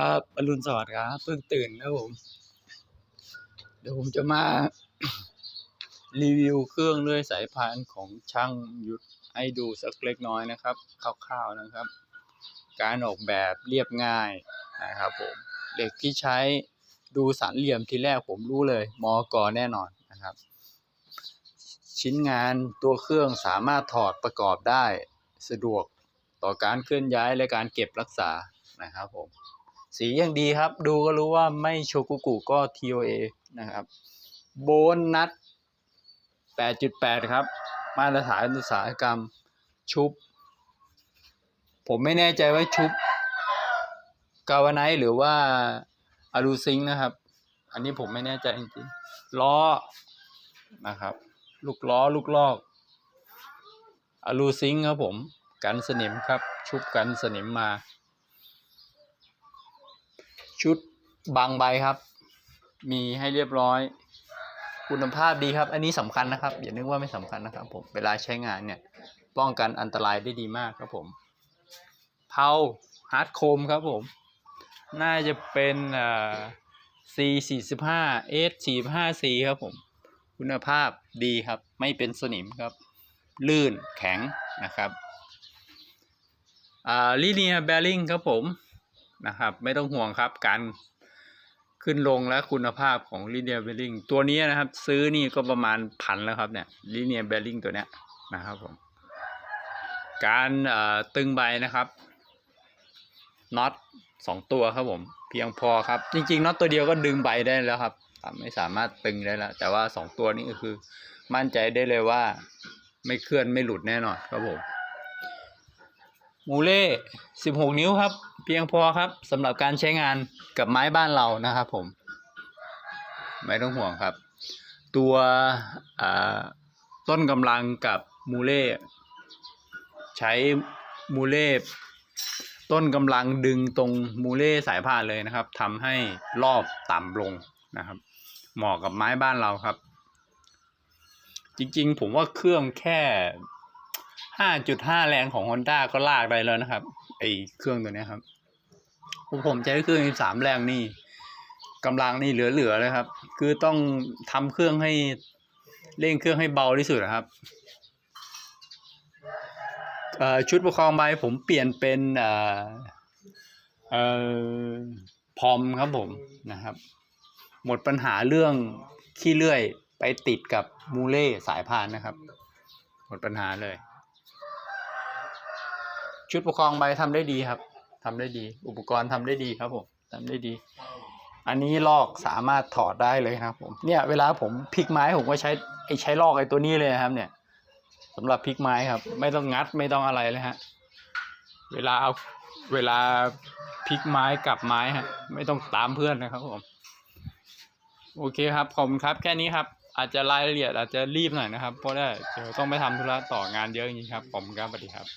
ครับอรุณสวัสดิ์ครับ เพิ่งตื่นนะผม เดี๋ยวผมจะมา รีวิวเครื่องเลื่อยสายพานของช่างยุทธให้ดูสักเล็กน้อยนะครับ คร่าวๆนะครับ การออกแบบเรียบง่ายนะครับผมเหล็กที่ใช้ดูสันเหลี่ยมทีแรกผมรู้เลย มอกอแน่นอนนะครับ ชิ้นงานตัวเครื่องสามารถถอดประกอบได้สะดวกต่อการเคลื่อนย้ายและการเก็บรักษานะครับผม สียังดีครับ ดูก็รู้ว่าไม่โชกุกุก็ TOA นะครับ โบนนัด8.8 ครับ มาตรฐานอุตสาหกรรมชุบ ผมไม่แน่ใจว่าชุบกาวไนหรือว่าอะลูซิงนะครับ อันนี้ผมไม่แน่ใจจริงๆล้อนะครับ ลูกล้อลูกลอกอะลูซิงครับผม กันสนิมครับ ชุบกันสนิมมา ชุดบางใบครับ มีให้เรียบร้อย คุณภาพดีครับ อันนี้สำคัญนะครับ อย่านึกว่าไม่สำคัญนะครับ ผมเวลาใช้งานเนี่ย ป้องกันอันตรายได้ดีมากครับผมเผาฮาร์ดโคมครับผม น่าจะเป็นอ่า C 4 5 S 4 5 C ครับผม คุณภาพดีครับ ไม่เป็นสนิมครับ ลื่นแข็งนะครับ อ่าลีเนียแบริ่งครับผม นะครับ ไม่ต้องห่วงครับการขึ้นลงและคุณภาพของลีเนียแบริ่งตัวนี้นะครับ ซื้อนี่ก็ประมาณพันแล้วครับเนี่ยลีเนียแบริ่งตัวเนี้ยนะครับผมการตึงใบนะครับน็อตสองตัวครับผมเพียงพอครับ จริงๆน็อตตัวเดียวก็ดึงใบได้แล้วครับ ไม่สามารถตึงได้แล้ว แต่ว่าสองตัวนี้ก็คือ มั่นใจได้เลยว่า ไม่เคลื่อนไม่หลุดแน่นอนครับผม มูเล่ 16 นิ้วครับ เพียงพอครับสำหรับการใช้งานกับไม้บ้านเรานะครับผม ไม่ต้องห่วงครับ ตัวต้นกำลังกับมูเล่ ใช้มูเล่ต้นกำลังดึงตรงมูเล่สายพานเลยนะครับทำให้รอบต่ำลงนะครับ เหมาะกับไม้บ้านเราครับ จริงๆ ผมว่าเครื่องแค่ 5.5แรงของ Honda ก็ลากได้แล้วนะครับ ไอเครื่องตัวนี้ครับ ผมใช้เครื่อง3แรงนี่กำลังนี่เหลือๆเลยครับ คือต้องทำเครื่องให้เร่งเครื่องให้เบาที่สุดนะครับชุดประคองใบผมเปลี่ยนเป็นออพอมครับผมนะครับ หมดปัญหาเรื่องขี้เลื่อยไปติดกับมูเล่สายพานนะครับ หมดปัญหาเลย ชุดประคองใบทำได้ดีครับทำได้ดี อุปกรณ์ทำได้ดีครับผมทำได้ดี อันนี้ลอกสามารถถอดได้เลยครับผมเนี่ยเวลาผมพลิกไม้ผมก็ใช้ไอ้ใช้ลอกไอ้ตัวนี้เลยนะครับ เนี่ยสำหรับพลิกไม้ครับ ไม่ต้องงัดไม่ต้องอะไรเลยฮะเวลาเอาเวลาพลิกไม้กลับไม้ฮะไม่ต้องตามเพื่อนนะครับผมโอเคครับขอบคุณครับแค่นี้ครับ อาจจะรายละเอียดอาจจะรีบหน่อยนะครับ เพราะว่าเดี๋ยวต้องไปทำธุระต่องานเยอะจริงๆครับผมครับสวัสดีครับ